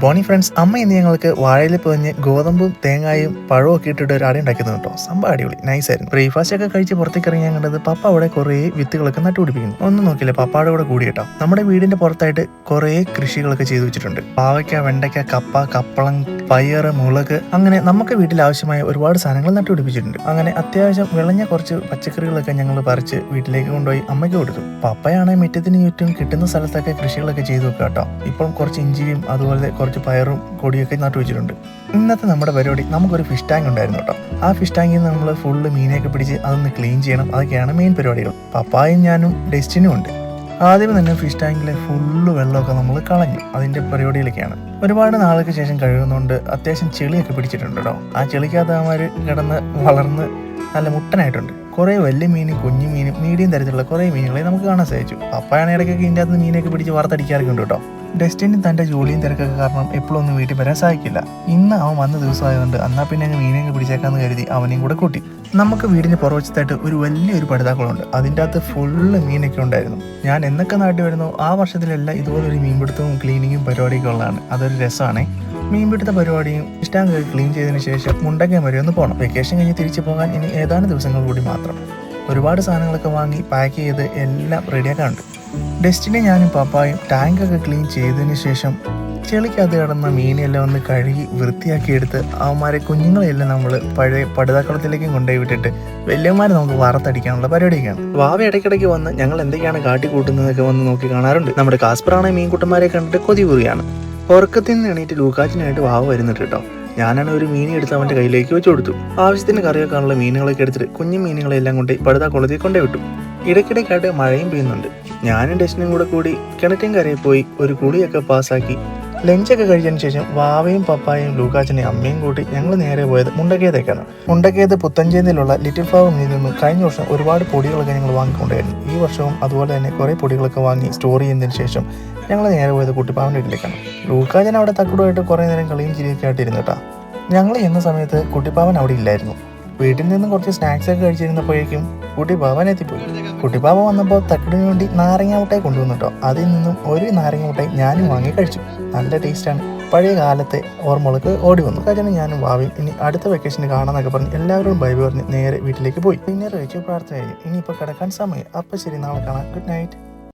Morning friends അമ്മ ഇന്ന് ഞങ്ങൾക്ക് വാഴയിൽ പൊതിഞ്ഞ് ഗോതമ്പും തേങ്ങായും പഴവും ഒക്കെ ഇട്ടിട്ട് ഒരു അടി ഉണ്ടാക്കുന്നത് കേട്ടോ. സംഭവം അടിപൊളി. നൈസ് ആയിരുന്നു. ബ്രേക്ക്ഫാസ്റ്റ് ഒക്കെ കഴിച്ച് പുറത്തേക്ക് ഇറങ്ങി ഞാൻ കണ്ടത് പപ്പ അവിടെ കുറേ വിത്തുകളൊക്കെ നട്ടുപിടിപ്പിക്കുന്നു. ഒന്നും നോക്കില്ല പപ്പയുടെ കൂടെ കൂടി കേട്ടോ. നമ്മുടെ വീടിന്റെ പുറത്തായിട്ട് കുറേ കൃഷികളൊക്കെ ചെയ്തു വെച്ചിട്ടുണ്ട്. പാവയ്ക്ക വെണ്ടയ്ക്ക കപ്പ കപ്പളം പയർ മുളക് അങ്ങനെ നമുക്ക് വീട്ടിൽ ആവശ്യമായ ഒരുപാട് സാധനങ്ങൾ നട്ടുപിടിപ്പിച്ചിട്ടുണ്ട്. അങ്ങനെ അത്യാവശ്യം വിളഞ്ഞ കുറച്ച് പച്ചക്കറികളൊക്കെ ഞങ്ങൾ പറിച്ച് വീട്ടിലേക്ക് കൊണ്ടുപോയി അമ്മയ്ക്ക് കൊടുത്തു. പപ്പയാണെങ്കിൽ മുറ്റത്തിന് ചുറ്റും കിട്ടുന്ന സ്ഥലത്തൊക്കെ കൃഷികളൊക്കെ ചെയ്തു വെക്കാം കേട്ടോ. ഇപ്പം കുറച്ച് ഇഞ്ചിയും അതുപോലെ കുറച്ച് പയറും കൊടിയൊക്കെ നട്ടു വെച്ചിട്ടുണ്ട്. ഇന്നത്തെ നമ്മുടെ പരിപാടി നമുക്കൊരു ഫിഷ് ടാങ്ക് ഉണ്ടായിരുന്നു കേട്ടോ. ആ ഫിഷ് ടാങ്കിൽ നിന്ന് നമ്മൾ ഫുള്ള് മീനെയൊക്കെ പിടിച്ച് അതൊന്ന് ക്ലീൻ ചെയ്യണം. അതൊക്കെയാണ് മെയിൻ പരിപാടികൾ. പപ്പായും ഞാനും ഡെസ്റ്റിനും ഉണ്ട്. ആദ്യം തന്നെ ഫിഷ് ടാങ്കിലെ ഫുള്ള് വെള്ളമൊക്കെ നമ്മൾ കളഞ്ഞു. അതിന്റെ പരിപാടിയിലൊക്കെയാണ് ഒരുപാട് നാൾക്ക് ശേഷം കഴുകുന്നതുകൊണ്ട് അത്യാവശ്യം ചെളിയൊക്കെ പിടിച്ചിട്ടുണ്ട് കേട്ടോ. ആ ചെളിക്കകത്ത് അവന്മാർ കിടന്ന് വളർന്ന് നല്ല മുട്ടനായിട്ടുണ്ട്. കുറേ വലിയ മീനും കുഞ്ഞു മീനും മീഡിയം തരത്തിലുള്ള കുറേ മീനുകളെ നമുക്ക് കാണാൻ സാധിച്ചു. പപ്പായാണ് ഇടയ്ക്കൊക്കെ ഇതിന്റെ അകത്ത് മീനൊക്കെ പിടിച്ച് വറുത്തടിക്കാറൊക്കെ ഉണ്ട് കേട്ടോ. ഡെസ്റ്റിന് തന്റെ ജോലിയും തിരക്കൊക്കെ കാരണം എപ്പോഴും ഒന്നും വീട്ടിൽ വരാൻ സാധിക്കില്ല. ഇന്ന് അവൻ വന്ന ദിവസമായതുകൊണ്ട് അന്നാ പിന്നെ അങ്ങ് മീനെ പിടിച്ചേക്കാന്ന് കരുതി അവനെയും കൂടെ കൂട്ടി. നമുക്ക് വീടിന് പുറവശത്തായിട്ട് ഒരു വലിയൊരു പടുതാക്കുളമുണ്ട് അതിന്റെ അകത്ത് ഫുള്ള് മീനൊക്കെ ഉണ്ടായിരുന്നു. ഞാൻ എന്നൊക്കെ നാട്ടിൽ വരുന്നു ആ വർഷത്തിലെല്ലാം ഇതുപോലെ ഒരു മീൻപിടുത്തവും ക്ലീനിങ്ങും പരിപാടിയൊക്കെ ഉള്ളതാണ്. അതൊരു രസമാണ്. മീൻപിടുത്ത പരിപാടിയും ഇഷ്ടാങ്ക് ക്ലീൻ ചെയ്തതിന് ശേഷം മുണ്ടക്കയം വരെ ഒന്ന് പോകണം വെക്കേഷൻ കഴിഞ്ഞ് തിരിച്ചു പോകാൻ ഇനി ഏതാനും ദിവസങ്ങൾ കൂടി മാത്രം. ഒരുപാട് സാധനങ്ങളൊക്കെ വാങ്ങി പാക്ക് ചെയ്ത് എല്ലാം റെഡിയാക്കാനുണ്ട് ഡെസ്റ്റിനെ ഞാനും പപ്പായും ടാങ്കൊക്കെ ക്ലീൻ ചെയ്തതിന് ശേഷം ചെളിക്കകത്ത് കിടന്ന മീനെല്ലാം ഒന്ന് കഴുകി വൃത്തിയാക്കിയെടുത്ത് അവന്മാരെ കുഞ്ഞുങ്ങളെല്ലാം നമ്മൾ പഴയ പടുതാക്കളത്തിലേക്കും കൊണ്ടുപോയി വിട്ടിട്ട് വലിയമാരെ നമുക്ക് വറുത്തടിക്കാനുള്ള പരിപാടിയൊക്കെയാണ്. വാവ ഇടയ്ക്കിടയ്ക്ക് വന്ന് ഞങ്ങൾ എന്തൊക്കെയാണ് കാട്ടിക്കൂട്ടുന്നതൊക്കെ വന്ന് നോക്കി കാണാറുണ്ട്. നമ്മുടെ കാസ്പറാണ് മീൻകുട്ടന്മാരെ കണ്ടിട്ട് കൊതി കുറിയാണ് ഉറക്കത്തിൽ നിന്ന് എണീറ്റ് ലൂക്കാച്ചിനായിട്ട് വാവ വരുന്നുണ്ട് കേട്ടോ. ഞാനാണ് ഒരു മീനെ എടുത്ത് അവന്റെ കയ്യിലേക്ക് വെച്ച് കൊടുത്തു. ആവശ്യത്തിന് കറി വെക്കാനുള്ള മീനുകളൊക്കെ എടുത്തിട്ട് കുഞ്ഞു മീനുകളെല്ലാം കൊണ്ട് പടുതാക്കുളത്തിൽ കൊണ്ടേ വിട്ടു. ഇടയ്ക്കിടയ്ക്കായിട്ട് മഴയും പെയ്യുന്നുണ്ട്. ഞാനും ഡെസ്റ്റിനും കൂടെ കൂടി കിണറ്റിൻ കരയിൽ പോയി ഒരു കുളിയൊക്കെ പാസ്സാക്കി. ലഞ്ചൊക്കെ കഴിച്ചതിന് ശേഷം വാവയും പപ്പായും ലൂക്കാച്ചനെയും അമ്മയും കൂട്ടി ഞങ്ങൾ നേരെ പോയത് മുണ്ടക്കേതേക്കാണ് മുണ്ടക്കേത് പുത്തഞ്ചേന്തിയിലുള്ള ലിറ്റിൽ ഫ്ലവർ മില്ലിൽ നിന്ന് കഴിഞ്ഞ വർഷം ഒരുപാട് പൊടികളൊക്കെ ഞങ്ങൾ വാങ്ങിക്കൊണ്ടായിരുന്നു. ഈ വർഷവും അതുപോലെ തന്നെ കുറേ പൊടികളൊക്കെ വാങ്ങി സ്റ്റോർ ചെയ്യുന്നതിന് ശേഷം ഞങ്ങൾ നേരെ പോയത് കുട്ടിപ്പാവന്റെ വീട്ടിലേക്കാണ്. ലൂക്കാച്ചൻ അവിടെ തക്കുടുമായിട്ട് കുറേ നേരം കളിയും ചിരിയൊക്കെ ആയിട്ടിരുന്നു കേട്ടോ. ഞങ്ങൾ എന്ന സമയത്ത് കുട്ടിപ്പാവൻ അവിടെ ഇല്ലായിരുന്നു. വീട്ടിൽ നിന്നും കുറച്ച് സ്നാക്സ് ഒക്കെ കഴിച്ചിരുന്നപ്പോഴേക്കും കുട്ടിപ്പാവൻ എത്തിപ്പോയി. കുട്ടിപ്പാവ വന്നപ്പോൾ തക്കടിന് വേണ്ടി നാരങ്ങ മുട്ടായി കൊണ്ടുവന്നു കേട്ടോ. അതിൽ നിന്നും ഒരു നാരങ്ങ മുട്ടായി ഞാനും വാങ്ങി കഴിച്ചു. നല്ല ടേസ്റ്റാണ് പഴയ കാലത്തെ ഓർമ്മകൾക്ക് ഓടി വന്നു. കാരണം ഞാനും ഭാവിയും ഇനി അടുത്ത വെക്കേഷന് കാണാന്നൊക്കെ പറഞ്ഞ് എല്ലാവരും ബൈ പറഞ്ഞ് നേരെ വീട്ടിലേക്ക് പോയി. പിന്നെ കഴിച്ചു പ്രാർത്ഥന ഇനിയിപ്പോൾ കിടക്കാൻ സമയം. അപ്പം ശരി നാളെ കാണാം. Good night